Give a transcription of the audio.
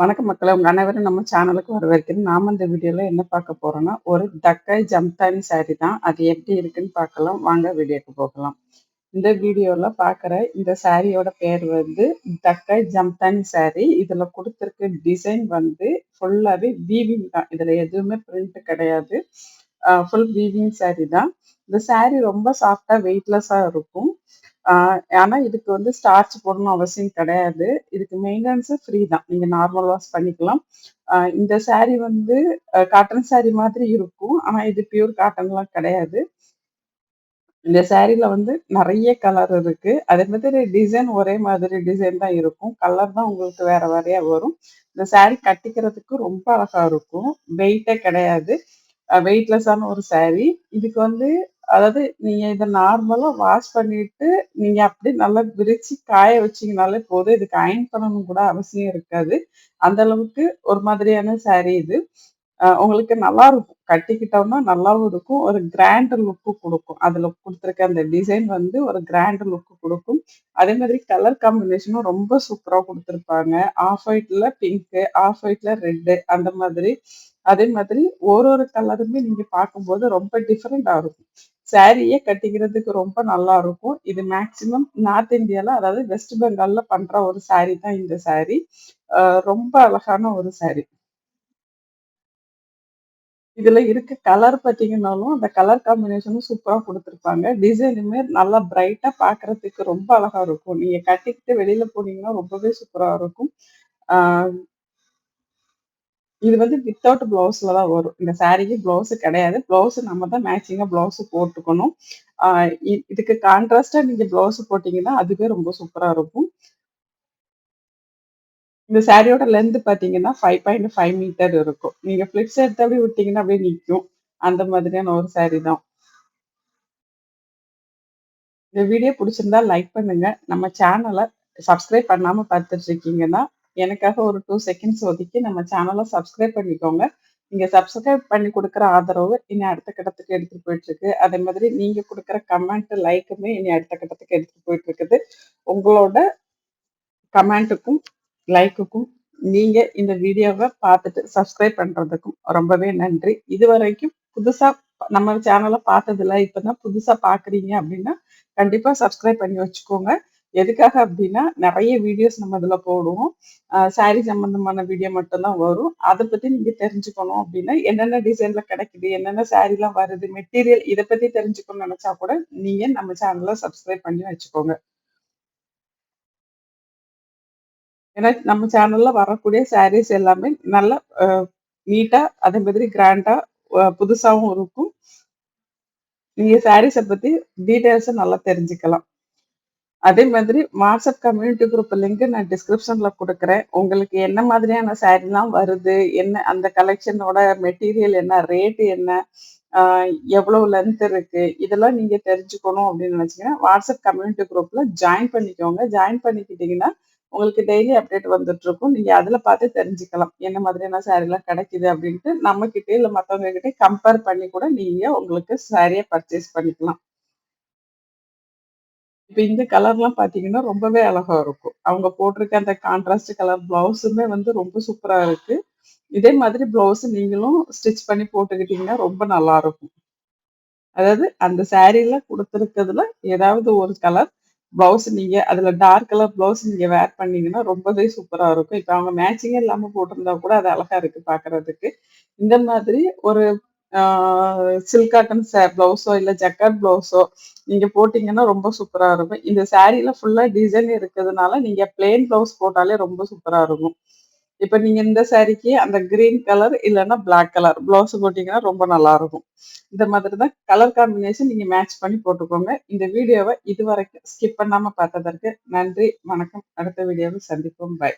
வணக்கம் மக்களை உங்க அனைவரும் நம்ம சேனலுக்கு வரவேற்கிறேன். நாம இந்த வீடியோல என்ன பார்க்க போறோம்னா, ஒரு தக்காய் ஜம்தானி சாரி தான். அது எப்படி இருக்குன்னு பார்க்கலாம். வாங்க வீடியோக்கு போகலாம். இந்த வீடியோல பார்க்குற இந்த சாரியோட பேர் வந்து தக்காய் ஜம்தானி சாரி. இதுல கொடுத்துருக்க டிசைன் வந்து ஃபுல்லாவே வீவிங் தான். இதுல எதுவுமே பிரிண்ட் கிடையாது. ஃபுல் வீவிங் சாரி தான். இந்த சாரி ரொம்ப சாஃப்ட்டா வெயிட்லெஸ்ஸா இருக்கும். ஆனால் இதுக்கு வந்து ஸ்டார்ச் போடணும்னு அவசியம் கிடையாது. இதுக்கு மெயின்டெனன்ஸு ஃப்ரீ தான். நீங்கள் நார்மல் வாஷ் பண்ணிக்கலாம். இந்த சேரீ வந்து காட்டன் சாரீ மாதிரி இருக்கும். ஆனால் இது பியூர் காட்டன்லாம் கிடையாது. இந்த சாரில வந்து நிறைய கலர் இருக்கு. அதே மாதிரி டிசைன் ஒரே மாதிரி டிசைன் தான் இருக்கும். கலர் தான் உங்களுக்கு வேற வேறையா வரும். இந்த சேரீ கட்டிக்கிறதுக்கு ரொம்ப அழகா இருக்கும். வெயிட்டே கிடையாது. வெயிட்லெஸ்ஸான ஒரு சாரி. இதுக்கு வந்து அதாவது நீங்க இதை நார்மலா வாஷ் பண்ணிட்டு, நீங்க அப்படியே நல்லா விரிச்சு காய வச்சீங்கனாலே போதும். இதுக்கு அயர்ன் பண்ணணும் கூட அவசியம் இருக்காது. அந்த அளவுக்கு ஒரு மாதிரியான சாரி இது. உங்களுக்கு நல்லா இருக்கும் கட்டிக்கிட்டோம்னா நல்லாவும் இருக்கும். ஒரு கிராண்ட் லுக்கு கொடுக்கும் அதுல கொடுத்துருக்க அந்த டிசைன் வந்து ஒரு கிராண்ட் லுக்கு கொடுக்கும் அதே மாதிரி கலர் காம்பினேஷனும் ரொம்ப சூப்பரா கொடுத்துருப்பாங்க ஆஃப் ஒயிட்ல பிங்க்கு, ஆஃப் ஒயிட்ல ரெட்டு அந்த மாதிரி. அதே மாதிரி ஒரு ஒரு கலருமே நீங்க பார்க்கும்போது ரொம்ப டிஃப்ரெண்ட்டாக இருக்கும். சாரியே கட்டிக்கிறதுக்கு ரொம்ப நல்லா இருக்கும். இது மேக்ஸிமம் நார்த் இந்தியாவில் அதாவது வெஸ்ட் பெங்காலில் பண்ற ஒரு சாரி தான் இந்த சாரி. ரொம்ப அழகான ஒரு சாரி. இதுல இருக்க கலர் பார்த்தீங்கன்னாலும், அந்த கலர் காம்பினேஷனும் சூப்பரா கொடுத்துருப்பாங்க டிசைனுமே நல்லா பிரைட்டா பார்க்குறதுக்கு ரொம்ப அழகா இருக்கும். நீங்க கட்டிக்கிட்டு வெளியில் போனீங்கன்னா ரொம்பவே சூப்பராக இருக்கும். இது வந்து வித்தவுட் பிளவுஸ்ல தான் வரும். இந்த சாரிக்கு பிளவுஸ் கிடையாது. பிளவுஸ் நம்ம தான் மேட்சிங்கா பிளவுஸ் போட்டுக்கணும். இ இதுக்கு கான்ட்ராஸ்டா நீங்க பிளவுஸ் போட்டீங்கன்னா, அதுவே ரொம்ப சூப்பரா இருக்கும். இந்த சாரியோட லென்த் பார்த்தீங்கன்னா, 5.5 மீட்டர் இருக்கும். நீங்க ஃபிளிட்ஸ் எடுத்து அப்படியே விட்டீங்கன்னா அப்படியே நிற்கும் அந்த மாதிரியான ஒரு சாரி தான். இந்த வீடியோ பிடிச்சிருந்தா லைக் பண்ணுங்க. நம்ம சேனலை சப்ஸ்கிரைப் பண்ணாம பார்த்துட்டு இருக்கீங்கன்னா, எனக்காக ஒரு டூ செகண்ட்ஸ் ஒதுக்கி நம்ம சேனலை சப்ஸ்கிரைப் பண்ணிக்கோங்க. நீங்க சப்ஸ்கிரைப் பண்ணி கொடுக்குற ஆதரவு இனி அடுத்த கட்டத்துக்கு எடுத்துட்டு போயிட்டுருக்கு. அதே மாதிரி நீங்க கொடுக்குற கமெண்ட், லைக்குமே இனி அடுத்த கட்டத்துக்கு எடுத்துட்டு போயிட்டு இருக்குது. உங்களோட கமெண்ட்டுக்கும், லைக்குக்கும் நீங்க இந்த வீடியோவை பார்த்துட்டு சப்ஸ்கிரைப் பண்றதுக்கும் ரொம்பவே நன்றி. இது வரைக்கும் புதுசா நம்ம சேனலை பார்த்ததில்ல, இப்போ தான் புதுசா பார்க்குறீங்க அப்படின்னா, கண்டிப்பா சப்ஸ்கிரைப் பண்ணி வச்சுக்கோங்க. எதுக்காக அப்படின்னா, நிறைய வீடியோஸ் நம்ம இதில் போடுவோம். அ சாரி வீடியோ மட்டும் தான் வரும். அதை பற்றி நீங்கள் தெரிஞ்சுக்கணும் அப்படின்னா, என்னென்ன டிசைனில் கிடைக்குது, என்னென்ன சாரிலாம் வருது, மெட்டீரியல் இதை பற்றி தெரிஞ்சுக்கணும்னு நினச்சா கூட, நீங்க நம்ம சேனலை சப்ஸ்கிரைப் பண்ணி வச்சுக்கோங்க. ஏன்னா நம்ம சேனல்ல வரக்கூடிய சாரீஸ் எல்லாமே நல்ல நீட்டாக நீட்டா, அதே மாதிரி கிராண்டா, புதுசாகவும் இருக்கும். நீங்க சாரீஸை பத்தி டீட்டெயில்ஸை நல்லா தெரிஞ்சுக்கலாம். அதே மாதிரி வாட்ஸ்அப் கம்யூனிட்டி குரூப் லிங்க் நான் டிஸ்கிரிப்ஷன்ல கொடுக்குறேன் உங்களுக்கு என்ன மாதிரியான சாரிலாம் வருது, என்ன அந்த கலெக்ஷனோட மெட்டீரியல் என்ன, ரேட்டு என்ன, எவ்வளவு லென்த் இருக்கு, இதெல்லாம் நீங்க தெரிஞ்சுக்கணும் அப்படின்னு நினைச்சீங்கன்னா, வாட்ஸ்அப் கம்யூனிட்டி குரூப்ல ஜாயின் பண்ணிக்கோங்க. ஜாயின் பண்ணிக்கிட்டீங்கன்னா, உங்களுக்கு டெய்லி அப்டேட் வந்துட்டுருக்கும். நீங்க அதுல பார்த்து தெரிஞ்சுக்கலாம். என்ன மாதிரியான சாரிலாம் கிடைக்குது அப்படின்ட்டு, நம்மகிட்டயே இல்லை மற்றவங்க கிட்டே கம்பேர் பண்ணி கூட நீங்க உங்களுக்கு சாரியை பர்ச்சேஸ் பண்ணிக்கலாம். இப்போ இந்த கலர்லாம் பார்த்தீங்கன்னா, ரொம்பவே அழகா இருக்கும். அவங்க போட்டிருக்க அந்த கான்ட்ராஸ்ட் கலர் ப்ளவுஸுமே வந்து ரொம்ப சூப்பராக இருக்கு. இதே மாதிரி ப்ளவுஸ் நீங்களும் ஸ்டிச் பண்ணி போட்டுக்கிட்டீங்கன்னா ரொம்ப நல்லாருக்கும். அதாவது அந்த சாரீல கொடுத்துருக்கிறதுல ஏதாவது ஒரு கலர் ப்ளவுஸ் நீங்க அதுல டார்க் கலர் ப்ளவுஸ் நீங்க வேர் பண்ணீங்கன்னா ரொம்பவே சூப்பராக இருக்கும். இப்போ அவங்க மேட்சிங்கே இல்லாமல் போட்டிருந்தா கூட அது அழகா இருக்கு பார்க்கறதுக்கு. இந்த மாதிரி ஒரு சில்க் காட்டன் ச ப்ளவுஸோ, இல்ல ஜக்கார்ட் ப்ளவுஸோ நீங்க போட்டீங்கன்னா ரொம்ப சூப்பரா இருக்கும். இந்த சாரீல ஃபுல்லா டிசைன் இருக்கிறதுனால, நீங்க பிளெயின் ப்ளவுஸ் போட்டாலே ரொம்ப சூப்பரா இருக்கும். இப்ப நீங்க இந்த சாரிக்கு அந்த கிரீன் கலர் இல்லன்னா பிளாக் கலர் ப்ளவுஸ் போட்டீங்கன்னா ரொம்ப நல்லாருக்கும். இந்த மாதிரி தான் கலர் காம்பினேஷன் நீங்க மேட்ச் பண்ணி போட்டுக்கோங்க. இந்த வீடியோவை இதுவரைக்கும் ஸ்கிப் பண்ணாம பார்த்ததற்கு நன்றி, வணக்கம். அடுத்த வீடியோவில் சந்திப்போம். பை.